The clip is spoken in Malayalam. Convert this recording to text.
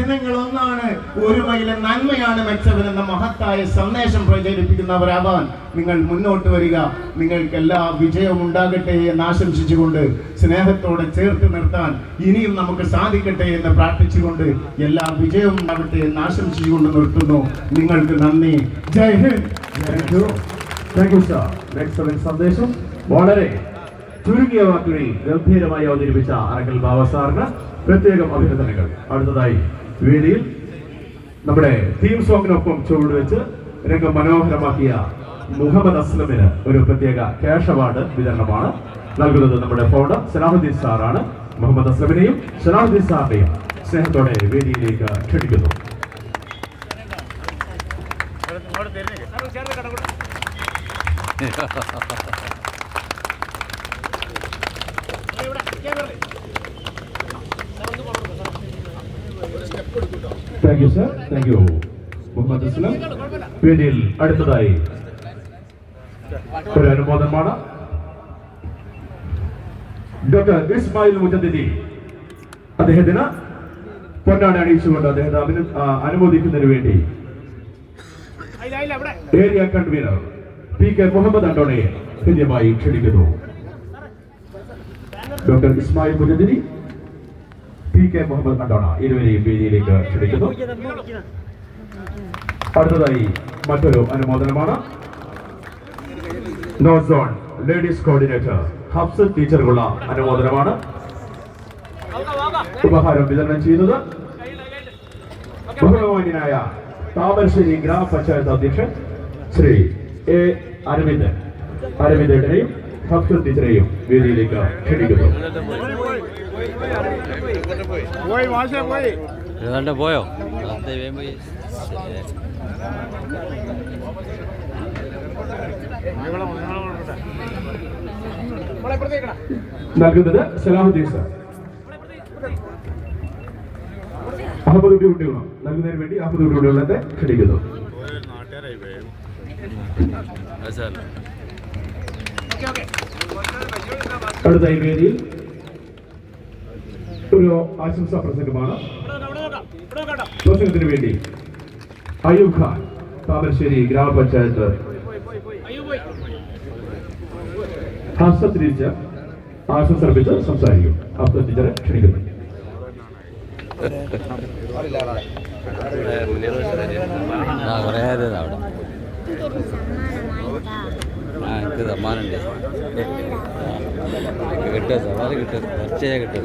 ജനങ്ങൾ ഒന്നാണ് ഒരുമയിലെ നന്മയാണ് മെച്ചവനെന്ന മഹത്തായ സന്ദേശം പ്രചരിപ്പിക്കുന്നവരാവാൻ നിങ്ങൾ മുന്നോട്ട് വരിക. നിങ്ങൾക്ക് എല്ലാ വിജയവും ഉണ്ടാകട്ടെ എന്ന് ആശംസിച്ചുകൊണ്ട് സ്നേഹത്തോടെ ചേർത്ത് നിർത്താൻ ഇനിയും നമുക്ക് സാധിക്കട്ടെ എന്ന് പ്രാർത്ഥിച്ചുകൊണ്ട് എല്ലാ വിജയവും ഉണ്ടാകട്ടെ എന്ന് ആശംസിച്ചുകൊണ്ട് നിർത്തുന്നു. നിങ്ങൾക്ക് നന്ദി. ജയ് ഹിന്ദ്. സന്ദേശം. വളരെ ചുരുങ്ങിയ വാക്കുകളിൽ ഗംഭീരമായി അവതരിപ്പിച്ച അറക്കൽ ബാബ പ്രത്യേകം അഭിനന്ദനങ്ങൾ. അടുത്തതായി വേദിയിൽ നമ്മുടെ തീം സോങ്ങിനൊപ്പം ചുവടുവെച്ച് രംഗം മനോഹരമാക്കിയ മുഹമ്മദ് അസ്ലമിന് ഒരു പ്രത്യേക ക്യാഷ് അവാർഡ് വിതരണമാണ് നൽകുന്നത് നമ്മുടെ ഫൗണ്ടർ സലാഹുദ്ദീൻ സാറാണ്. മുഹമ്മദ് അസ്ലമിനെയും സലാഹുദ്ദീൻ സാറിനെയും സ്നേഹത്തോടെ വേദിയിലേക്ക് ക്ഷണിക്കുന്നു. Thank you sir thank you Muhammad Aslam. വേദിയിൽ അടുത്തതായി ഒരു അനുമോദനമാണ്. ഡോക്ടർ ഇസ്മായിൽ മുജദ്ദിദി അദ്ദേഹത്തിന് പൊന്നാണ് അണിയിച്ചുകൊണ്ട് അദ്ദേഹത്തെ അനുമോദിക്കുന്നതിന് വേണ്ടി area convener P K Muhammad അന്റോണയെ ഹൃദ്യമായി ക്ഷണിക്കുന്നു. Doctor Ismail Mujaddidi P K Muhammad കണ്ടോണ ഇരുവരെയും വേദിയിലേക്ക് ക്ഷണിക്കുന്നു. അടുത്തതായി മറ്റൊരു അനുമോദനമാണ്. നോ സോൺ ലേഡീസ് കോർഡിനേറ്റർ ഹഫ്സത്ത് ടീച്ചർക്കുള്ള അനുമോദനമാണ്. ഉപഹാരം വിതരണം ചെയ്യുന്നത് ബഹുമാന്യനായ താമരശ്ശേരി ഗ്രാമപഞ്ചായത്ത് അധ്യക്ഷൻ ശ്രീ എ അരവിന്ദൻ. അരവിന്ദനെയും ഹഫ്സത്ത് ടീച്ചറെയും വേദിയിലേക്ക് ക്ഷണിക്കുന്നു. ഏതാണ്ട് പോയോ. പോയി? നൽകുന്നത് സലാഹുദ്ദീൻ സാർ. അഹമ്മദ് കുട്ടി കുട്ടികളും നൽകുന്നതിന് വേണ്ടി അഹമ്മദ് കുട്ടി കുട്ടികളെ ക്ഷണിക്കുന്നു. അത് സാർ. അടുത്ത ഈ വേദിയിൽ ഒരു ആശംസാ പ്രസംഗമാണ്. പ്രസംഗത്തിന് വേണ്ടി അയൂബ് ഖാൻ താമരശ്ശേരി ഗ്രാമപഞ്ചായത്ത് ഹംസത്ത് ആശംസർപ്പിച്ച് സംസാരിക്കും. ഹംസത്ത് ടീച്ചറെ ക്ഷണിക്കുന്നു. അവിടെ. എനിക്കൊരു സമ്മാനമായിട്ടാ ആ എനിക്ക് സമ്മാനമുണ്ട് കിട്ടും സമ്മാനം കിട്ടും തീർച്ചയായും കിട്ടും